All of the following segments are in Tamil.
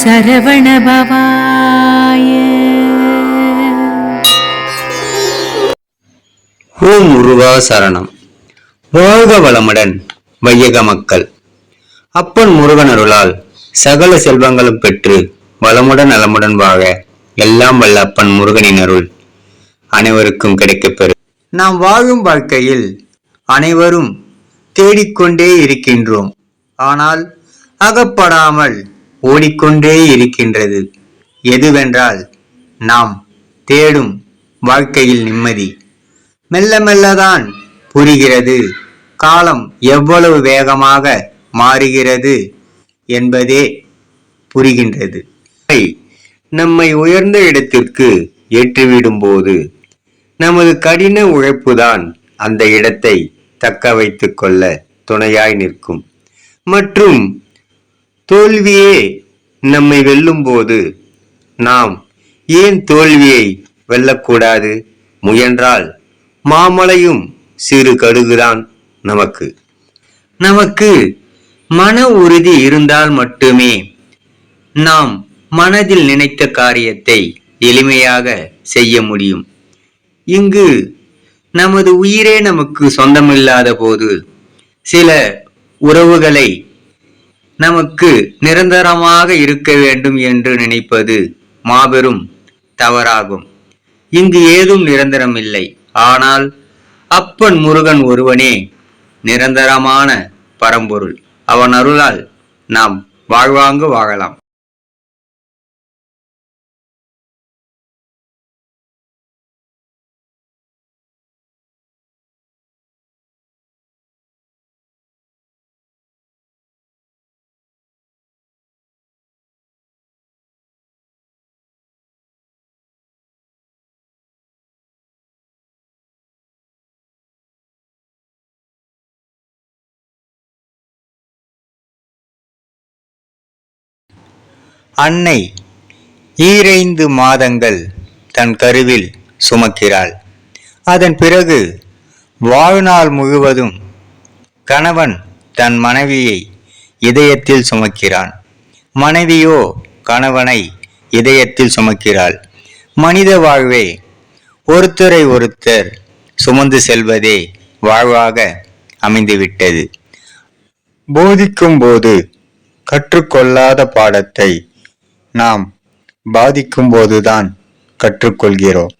சரவணபவாய ஓம் உருவா சரணம். வாழ்க வளமுடன் வையக மக்கள். அப்பன் முருகன் அருளால் சகல செல்வங்களும் பெற்று வளமுடன் நலமுடன் வாழ எல்லாம் வல்ல அப்பன் முருகனின் அருள் அனைவருக்கும் கிடைக்கப்பெறும் நாம் வாழும் வாழ்க்கையில் அனைவரும் தேடிக்கொண்டே இருக்கின்றோம். ஆனால் அகப்படாமல் ஓடிக்கொண்டே இருக்கின்றது. எதுவென்றால் நாம் தேடும் வாழ்க்கையில் நிம்மதி. மெல்ல மெல்லதான் புரிகிறது. காலம் எவ்வளவு வேகமாக மாறுகிறது என்பதே புரிகின்றது. நம்மை உயர்ந்த இடத்திற்கு ஏற்றிவிடும் போது நமது கடின உழைப்புதான் அந்த இடத்தை தக்க வைத்து கொள்ள துணையாய் நிற்கும். மற்றும் தோல்வியே நம்மை வெல்லும் போது நாம் ஏன் தோல்வியை வெல்லக்கூடாது? முயன்றால் மாமலையும் சிறு கடுகுதான் நமக்கு. நமக்கு மன உறுதி இருந்தால் மட்டுமே நாம் மனதில் நினைத்த காரியத்தை எளிமையாக செய்ய முடியும். இங்கு நமது உயிரே நமக்கு சொந்தமில்லாத போது சில உறவுகளை நமக்கு நிரந்தரமாக இருக்க வேண்டும் என்று நினைப்பது மாபெரும் தவறாகும். இங்கு ஏதும் நிரந்தரம் இல்லை ஆனால் அப்பன் முருகன் ஒருவனே நிரந்தரமான பரம்பொருள். அவன் அருளால் நாம் வாழ்வாங்கு வாழலாம். அன்னை ஈரைந்து மாதங்கள் தன் கருவில் சுமக்கிறாள். அதன் பிறகு வாழ்நாள் முழுவதும் கணவன் தன் மனைவியை இதயத்தில் சுமக்கிறான். மனைவியோ கணவனை இதயத்தில் சுமக்கிறாள். மனித வாழ்வே ஒருத்தரை ஒருத்தர் சுமந்து செல்வதே வாழ்வாக அமைந்துவிட்டது. போதிக்கும் போது கற்றுக்கொள்ளாத பாடத்தை நாம் பாதிக்கும் போதுதான் கற்றுக்கொள்கிறோம்.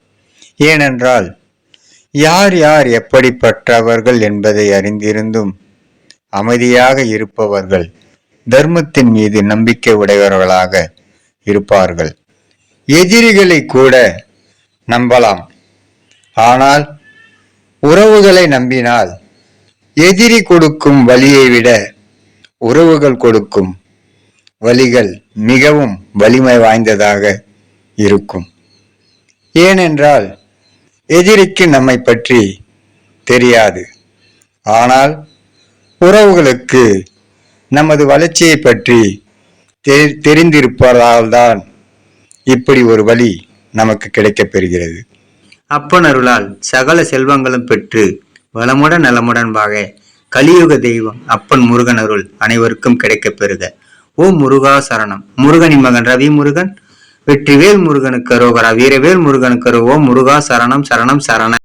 ஏனென்றால் யார் யார் எப்படிப்பட்டவர்கள் என்பதை அறிந்திருந்தும் அமைதியாக இருப்பவர்கள் தர்மத்தின் மீது நம்பிக்கை உடையவர்களாக இருப்பார்கள். எதிரிகளை கூட நம்பலாம். ஆனால் உறவுகளை நம்பினால் எதிரி கொடுக்கும் வழியை விட உறவுகள் கொடுக்கும் வழிகள் மிகவும் வலிமை வாய்ந்ததாக இருக்கும். ஏனென்றால் எதிரிக்கு நம்மை பற்றி தெரியாது. ஆனால் உறவுகளுக்கு நமது வளர்ச்சியை பற்றி தெரி தெரிந்திருப்பதால் தான் இப்படி ஒரு வழி நமக்கு கிடைக்கப் பெறுகிறது. அப்பன் அருளால் சகல செல்வங்களும் பெற்று வளமுடன் நலமுடன்பாக கலியுக தெய்வம் அப்பன் முருகன் அருள் அனைவருக்கும் கிடைக்கப் பெறுக. ஓ முருகா சரணம். முருகனின் மகன் ரவி முருகன். வெற்றிவேல் முருகனுக்கு ரோகரா வீரவேல் முருகனுக்கு ஓ முருகா சரணம் சரணம் சரண